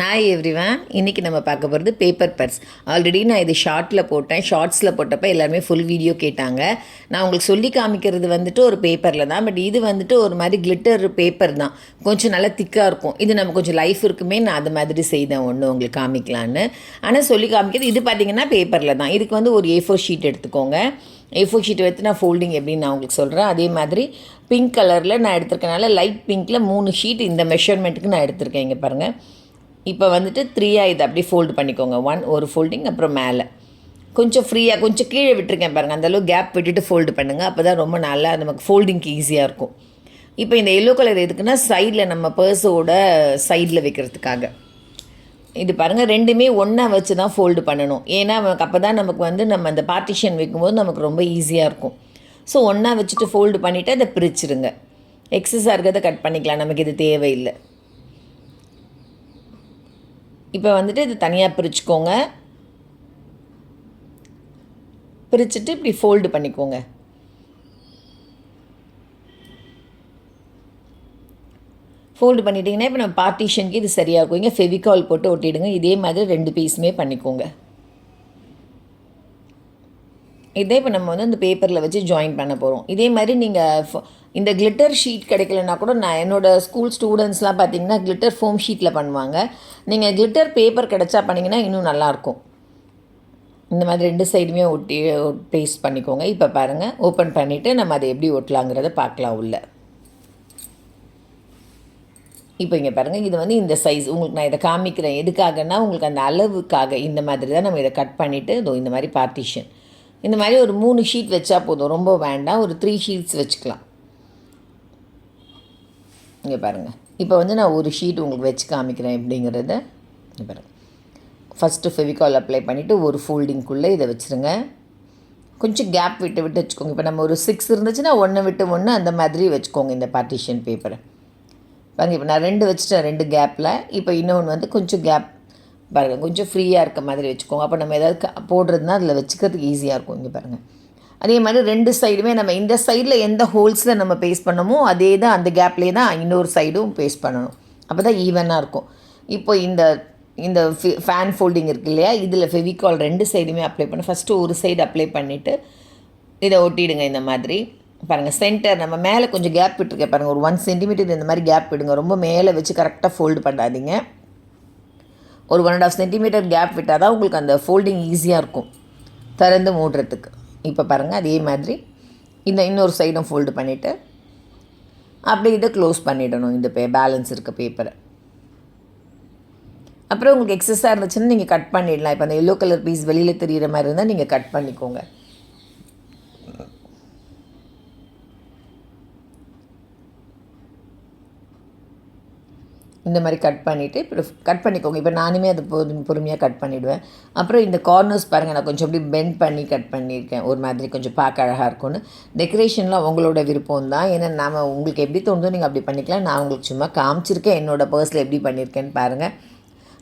Hi everyone இன்றைக்கி நம்ம பார்க்க போகிறது பேப்பர் பர்ஸ் ஆல்ரெடி நான் இது ஷார்ட்டில் போட்டேன். ஷார்ட்ஸில் போட்டப்போ எல்லாருமே ஃபுல் வீடியோ கேட்டாங்க. நான் உங்களுக்கு சொல்லி காமிக்கிறது வந்துட்டு ஒரு பேப்பரில் தான். பட் இது வந்துட்டு ஒரு மாதிரி கிளிட்டர் பேப்பர் தான். கொஞ்சம் நல்லா திக்காக இருக்கும். இது நம்ம கொஞ்சம் லைஃப் இருக்குமே நான் அது மாதிரி செய்தேன். ஒன்று உங்களுக்கு காமிக்கலான்னு. ஆனால் சொல்லி காமிக்கிறது இது பார்த்தீங்கன்னா பேப்பரில் தான். இதுக்கு வந்து ஒரு ஏ ஃபோர் ஷீட் எடுத்துக்கோங்க. ஏ ஃபோர் ஷீட் எடுத்து நான் ஃபோல்டிங் எப்படின்னு நான் உங்களுக்கு சொல்கிறேன் அதே மாதிரி பிங்க் கலரில் நான் எடுத்திருக்கனால லைட் பிங்க்கில் மூணு ஷீட் இந்த மெஷர்மெண்ட்டுக்கு நான் எடுத்திருக்கேன். இங்கே பாருங்கள் இப்போ வந்துட்டு த்ரீயாக இதை அப்படியே ஃபோல்டு பண்ணிக்கோங்க. ஒன் ஒரு ஃபோல்டிங் அப்புறம் மேலே. கொஞ்சம் ஃப்ரீயாக கொஞ்சம் கீழே விட்டுருக்கேன் பாருங்கள் அந்தளவு கேப் விட்டுட்டு ஃபோல்டு பண்ணுங்கள் அப்போ தான் ரொம்ப நல்லா நமக்கு ஃபோல்டிங்க்கு ஈஸியாக இருக்கும். இப்போ இந்த எல்லோ கலர் எதுக்குன்னா சைடில் நம்ம பர்ஸோட சைடில் வைக்கிறதுக்காக. இது பாருங்கள் ரெண்டுமே ஒன்றா வச்சு தான் ஃபோல்டு பண்ணணும். ஏன்னா நமக்கு அப்போ தான் நமக்கு வந்து நம்ம அந்த பார்ட்டிஷன் வைக்கும்போது நமக்கு ரொம்ப ஈஸியாக இருக்கும். ஸோ ஒன்றா வச்சுட்டு ஃபோல்டு பண்ணிவிட்டு அதை பிரிச்சுருங்க. எக்ஸஸாக இருக்கிறத கட் பண்ணிக்கலாம். நமக்கு இது தேவையில்லை. இப்போ வந்துட்டு இது தனியாக பிரிச்சுக்கோங்க. பிரிச்சுட்டு இப்படி ஃபோல்டு பண்ணிக்கோங்க. ஃபோல்டு பண்ணிட்டீங்கன்னா இப்போ நம்ம பார்ட்டிஷனுக்கு இது சரியாக இருக்கும் இங்கே ஃபெவிகால் போட்டு ஒட்டிடுங்க. இதே மாதிரி ரெண்டு பீஸுமே பண்ணிக்கோங்க. இதே இப்போ நம்ம வந்து அந்த பேப்பரில் வச்சு ஜாயின் பண்ண போகிறோம் இதே மாதிரி நீங்கள் இந்த கிளிட்டர் ஷீட் கிடைக்கலனா கூட நான் என்னோடய ஸ்கூல் ஸ்டூடெண்ட்ஸ்லாம் பார்த்தீங்கன்னா கிளிட்டர் ஃபோம் ஷீட்டில் பண்ணுவாங்க. நீங்கள் கிளிட்டர் பேப்பர் கிடச்சா பண்ணிங்கன்னா இன்னும் நல்லாயிருக்கும் இந்த மாதிரி ரெண்டு சைடுமே ஒட்டி பேஸ்ட் பண்ணிக்கோங்க. இப்போ பாருங்கள் ஓப்பன் பண்ணிவிட்டு நம்ம அதை எப்படி ஒட்டலாங்கிறத பார்க்கலாம் உள்ள. இப்போ இங்கே பாருங்கள் இது வந்து இந்த சைஸ் உங்களுக்கு நான் இதை காமிக்கிறேன். எதுக்காகன்னா உங்களுக்கு அந்த அளவுக்காக இந்த மாதிரி தான் நம்ம இதை கட் பண்ணிவிட்டு இதோ இந்த மாதிரி பார்ட்டிஷன் இந்த மாதிரி ஒரு மூணு ஷீட் வச்சா போதும். ரொம்ப வேண்டாம். ஒரு த்ரீ ஷீட்ஸ் வச்சுக்கலாம். இங்கே பாருங்கள் இப்போ வந்து நான் ஒரு ஷீட் உங்களுக்கு வச்சு காமிக்கிறேன் எப்படிங்கிறத. இங்கே பாருங்கள் ஃபஸ்ட்டு ஃபெவிகால் அப்ளை பண்ணிவிட்டு ஒரு ஃபோல்டிங்குள்ளே இதை வச்சுருங்க. கொஞ்சம் கேப் விட்டு விட்டு வச்சுக்கோங்க. இப்போ நம்ம ஒரு சிக்ஸ் இருந்துச்சுன்னா ஒன்று விட்டு ஒன்று அந்த மாதிரி வச்சுக்கோங்க இந்த பார்ட்டிஷன் பேப்பரை பாருங்கள் இப்போ நான் ரெண்டு வச்சுட்டேன் ரெண்டு கேப்பில் இப்போ இன்னொன்று வந்து கொஞ்சம் கேப் பாருங்கள் கொஞ்சம் ஃப்ரீயாக இருக்க மாதிரி வச்சுக்கோங்க. அப்போ நம்ம ஏதாவது போடுறதுனா அதில் வச்சுக்கிறதுக்கு ஈஸியாக இருக்கும் இங்கே பாருங்கள் அதே மாதிரி ரெண்டு சைடுமே நம்ம இந்த சைடில் எந்த ஹோல்ஸில் நம்ம பேஸ்ட் பண்ணமோ அதே தான் அந்த கேப்லேயே தான் இன்னொரு சைடும் பேஸ்ட் பண்ணணும். அப்போ தான் ஈவனாக இருக்கும். இப்போ இந்த இந்த ஃபேன் ஃபோல்டிங் இருக்கு இல்லையா? இதில் ஃபெவிகால் ரெண்டு சைடுமே அப்ளை பண்ண. ஃபஸ்ட்டு ஒரு சைடு அப்ளை பண்ணிவிட்டு இதை ஒட்டிடுங்க இந்த மாதிரி. பாருங்கள் சென்டர் நம்ம மேலே கொஞ்சம் கேப் விட்டுருக்கேன் பாருங்கள் ஒரு ஒன் சென்டிமீட்டர் இந்த மாதிரி கேப் விடுங்க. ரொம்ப மேலே வச்சு கரெக்டாக ஃபோல்டு பண்ணாதீங்க. ஒரு one and half centimetre gap விட்டால் தான் உங்களுக்கு அந்த ஃபோல்டிங் ஈஸியாக இருக்கும். திறந்து மூடுறதுக்கு. இப்போ பாருங்கள் அதே மாதிரி இந்த இன்னொரு சைடும் ஃபோல்டு பண்ணிவிட்டு அப்படியே இதை க்ளோஸ் பண்ணிடணும் இந்த பே பேலன்ஸ் இருக்க பேப்பரை அப்புறம் உங்களுக்கு எக்ஸஸாக இருந்துச்சுன்னா நீங்கள் கட் பண்ணிடலாம். இப்போ அந்த எல்லோ கலர் பீஸ் வெளியில் தெரிகிற மாதிரி இருந்தால் நீங்கள் கட் பண்ணிக்கோங்க. இந்த மாதிரி கட் பண்ணிவிட்டு இப்போ கட் பண்ணிக்கோங்க. இப்போ நானுமே அது பொறு பொறுமையாக கட் பண்ணிவிடுவேன் அப்புறம் இந்த கார்னர்ஸ் பாருங்கள் நான் கொஞ்சம் அப்படி பெண்ட் பண்ணி கட் பண்ணியிருக்கேன். ஒரு மாதிரி கொஞ்சம் பார்க்க அழகாக இருக்கும்னு. டெக்கரேஷன்லாம் உங்களோட விருப்பம் தான். ஏன்னா நாம் உங்களுக்கு எப்படி தோணுதோ நீங்கள் அப்படி பண்ணிக்கலாம். நான் உங்களுக்கு சும்மா காமிச்சிருக்கேன். என்னோடய பர்ஸில் எப்படி பண்ணியிருக்கேன்னு பாருங்கள்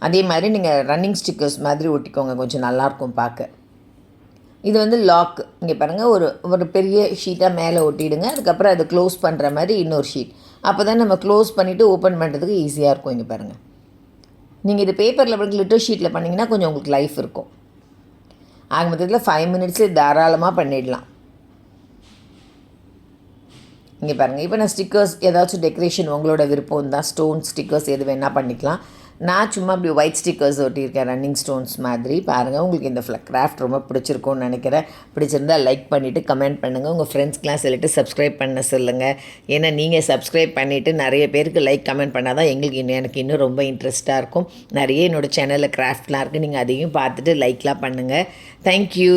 அதே மாதிரி நீங்கள் ரன்னிங் ஸ்டிக்கர்ஸ் மாதிரி ஒட்டிக்கோங்க. கொஞ்சம் நல்லாயிருக்கும் பார்க்க. இது வந்து லாக் இங்கே பாருங்கள் ஒரு ஒரு பெரிய ஷீட்டாக மேலே ஒட்டிடுங்க. அதுக்கப்புறம் அதை க்ளோஸ் பண்ணுற மாதிரி இன்னொரு ஷீட் அப்போ தான் நம்ம க்ளோஸ் பண்ணிவிட்டு ஓப்பன் பண்ணுறதுக்கு ஈஸியாக இருக்கும் இங்கே பாருங்கள் நீங்கள் இது பேப்பரில் படிக்க லிட்டர் ஷீட்டில் பண்ணிங்கன்னா கொஞ்சம் உங்களுக்கு லைஃப் இருக்கும். ஆக மொத்தத்தில் ஃபைவ் மினிட்ஸில் தாராளமாக பண்ணிடலாம். இங்கே பாருங்கள் இப்போ நான் ஸ்டிக்கர்ஸ் ஏதாச்சும் டெக்கரேஷன் உங்களோட விருப்பம் தான் ஸ்டோன் ஸ்டிக்கர்ஸ் எது வேணால் பண்ணிக்கலாம். நான் சும்மா அப்படி ஒயிட் ஸ்டிக்கர்ஸ் ஒட்டியிருக்கேன் ரன்னிங் ஸ்டோன்ஸ் மாதிரி. பாருங்கள் உங்களுக்கு இந்த கிராஃப்ட் ரொம்ப பிடிச்சிருக்கும்னு நினைக்கிறேன். பிடிச்சிருந்தால் லைக் பண்ணிவிட்டு கமெண்ட் பண்ணுங்கள் உங்கள் ஃப்ரெண்ட்ஸ்க்கெலாம் சொல்லிட்டு சப்ஸ்கிரைப் பண்ண சொல்லுங்கள் ஏன்னா நீங்கள் சப்ஸ்கிரைப் பண்ணிவிட்டு நிறைய பேருக்கு லைக் கமெண்ட் பண்ணால் தான் எங்களுக்கு இன்னும் எனக்கு இன்னும் ரொம்ப இன்ட்ரெஸ்ட்டாக இருக்கும். நிறைய என்னோடய சேனலில் கிராஃப்ட்லாம் இருக்குது நீங்கள் அதையும் பார்த்துட்டு லைக்லாம் பண்ணுங்கள் தேங்க்யூ